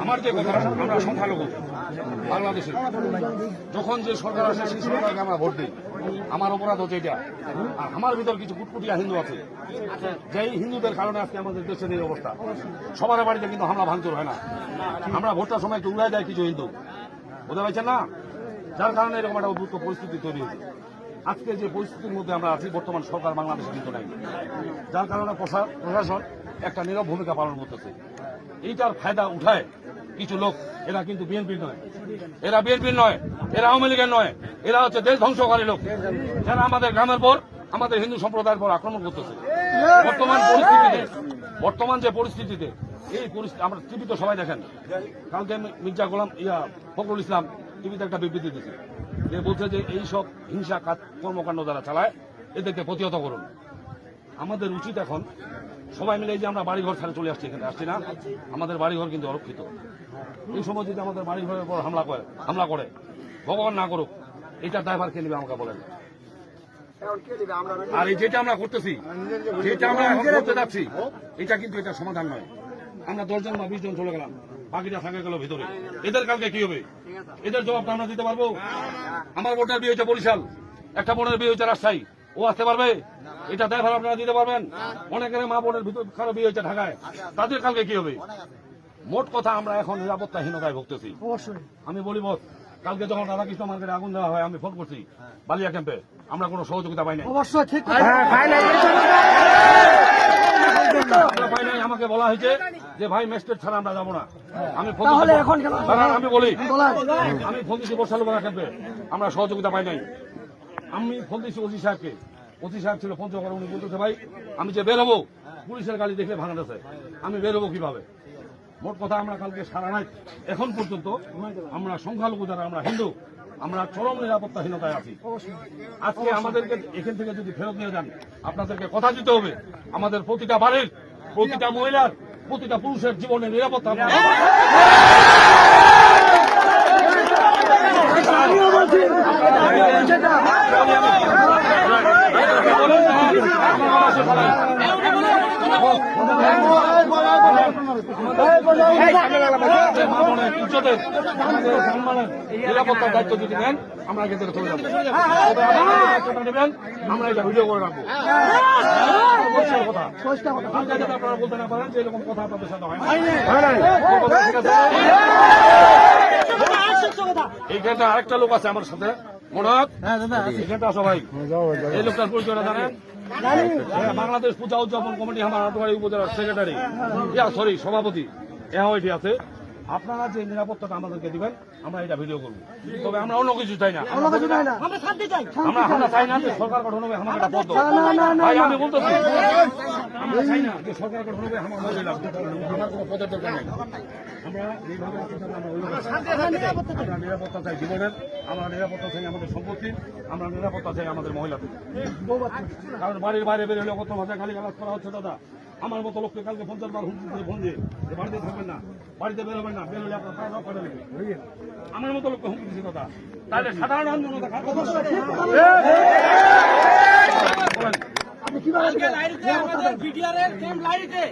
আমার যে কথা, আমরা সংখ্যালঘু বাংলাদেশে যখন যে সরকার আসে, সেই সরকারকে আমরা ভোট দিই। আমার অপরাধ হচ্ছে এটা। আর আমার ভিতর কিছু কুটকুটিয়া হিন্দু আছে। যেই হিন্দুদের কারণে আজকে আমাদের দেশের এই অবস্থা। সবার বাড়িতে কিন্তু হামলা, ভাঙচুর হয় না। আমরা ভোটটার সময় একটু উড়াই দেয় কিছু হিন্দু। বুঝতে পারছেন না? যার কারণে এরকম একটা উদ্ভুত পরিস্থিতি তৈরি হয়েছে। আজকে যে পরিস্থিতির মধ্যে আমরা আছি, বর্তমান সরকার বাংলাদেশে কিন্তু নাই যার কারণে প্রশা- প্রশাসন একটা নীরব ভূমিকা পালন করতেছে। এইটার ফায়দা উঠায় কিছু লোক। এরা কিন্তু বিএনপির নয়। এরা বিএনপির নয়। এরা আওয়ামী লীগের নয়। এরা হচ্ছে দেশ ধ্বংসকারী লোক। যারা আমাদের গ্রামের পর আমাদের হিন্দু সম্প্রদায়ের পর আক্রমণ করতেছে। বর্তমান পরিস্থিতিতে, বর্তমান যে পরিস্থিতিতে, এই পরিস্থিতি আমরা টিভিতে সবাই দেখেন। কালকে মির্জা গোলাম ইয়া ফখরুল ইসলাম টিভিতে একটা বিবৃতি দিয়েছে। যে বলছে যে এই সব হিংসা কর্মকাণ্ড যারা চালায়, এদেরকে প্রতিহত করুন। আমাদের উচিত এখন সবাই মিলে যে আমরা বাড়িঘর ছাড়ে চলে আসছি এখানে, আসছি না? আমাদের বাড়িঘর কিন্তু অরক্ষিত। এই সময় যদি আমাদের বাড়িঘরের উপর হামলা করে হামলা করে, ভগবান না করুক এটা ড্রাইভার কে নেবে আমাকে বলেন। আর এই যেটা আমরা করতেছি, যেটা আমরা করতে যাচ্ছি, এটা কিন্তু এটা সমাধান নয়। আমরা দশজন বা বিশ জন চলে গেলাম, বাকিটা থাকে গেল ভিতরে। এদের কালকে কি হবে? এদের জবাবটা আমরা দিতে পারব? আমার বোনের বিয়ে হয়েছে বরিশাল, একটা বোনের বিয়ে হয়েছে রাজশাহী। ও আসতে পারবে? এটা ড্রাইভার আপনারা দিতে পারবেন? অনেকের মা বোনের ভিতর কারও বিয়ে হয়েছে ঢাকায়। তাদের কালকে কি হবে? মোট কথা আমরা এখন নিরাপত্তাহীনতায় ভুগতেছি। অবশ্যই। আমি বলি বস কালকে যখন রাধাকৃষ্ণ মার্কেটে আগুন দেওয়া হয় আমি ফোন করছি বালিয়া ক্যাম্পে। আমরা কোনো সহযোগিতা পাই নাই। অবশ্যই ঠিক পাই নাই। আমাকে বলা হয়েছে যে ভাই ম্যাজিস্ট্রেট ছাড়া আমরা যাব না। আমি আমি বলি বলার। আমি ফোন দিচ্ছি বর্ষালুপাড়া ক্যাম্পে। আমরা সহযোগিতা পাই নাই। আমি ফোন দিচ্ছি ওসি সাহেবকে। ওসি সাহেব ছিল পঞ্চগড় উনি বলতেছে, ভাই, আমি যে বেরোবো পুলিশের গাড়ি দেখলে ভাঙাতেছে আমি বেরোবো কীভাবে? মোট কথা, আমরা কালকে সারা নাই এখন পর্যন্ত আমরা সংখ্যালঘু যারা, আমরা হিন্দু, আমরা চরম নিরাপত্তাহীনতায় আছি। আজকে আমাদেরকে এখান থেকে যদি ফেরত নিয়ে যান, আপনাদেরকে কথা দিতে হবে। আমাদের প্রতিটা বাড়ির, প্রতিটা মহিলার, প্রতিটা পুরুষের জীবনে নিরাপত্তা আমরা নিরাপত্তার দায়িত্ব যদি নেন আমরা এখান থেকে চলে যাব নেবেন আমরা এটা ভিডিও করে রাখব কথা হয় আরেকটা লোক আছে আমার সাথে এখানটা সবাই। এই লোকটার পরিচয়টা জানেন? হ্যাঁ, বাংলাদেশ পূজা উদযাপন কমিটি আমার আটোয়ারি উপজেলার সেক্রেটারি ইয়া সরি সভাপতি। এহা এটি আছে। আপনারা যে নিরাপত্তাটা আমাদেরকে দিবেন আমরা এটা ভিডিও করব। তবে আমরা অন্য কিছু চাই না। অন্য কিছু নাই না। আমরা আমরা চাই না সরকার গঠন হবে আমার একটা পদ দাও। না, না, না, না, ভাই না। আমি বলতেছি আমরা চাই না যে সরকার গঠন হবে আমার লাভ আমার কোনো পদের দরকার নেই। আমরা যেভাবে আছি আমরা আমরা নিরাপত্তা চাই। জীবনের আমরা নিরাপত্তা চাই আমাদের সম্পত্তির আমরা নিরাপত্তা চাই আমাদের মহিলাদের। কারণ বাড়ির বাইরে বেরোলে কত ভাষায় গালি গালাজ করা হচ্ছে দাদা। আমার মতো লোককে কালকে পঞ্চাশ বার হুমকি দিয়ে ফোন দিয়ে যে বাড়িতে থাকবেন না বাড়িতে বেরোবেন না বেরোলে আপনার রক্ষা আমার মতো লোককে হুমকি দিচ্ছে দাদা। তাহলে সাধারণ জনতা কার কথা শুনবে? বলেন আপনি কীভাবে লাইটে আমাদের বিডিআর এর ক্যাম্প লাইটে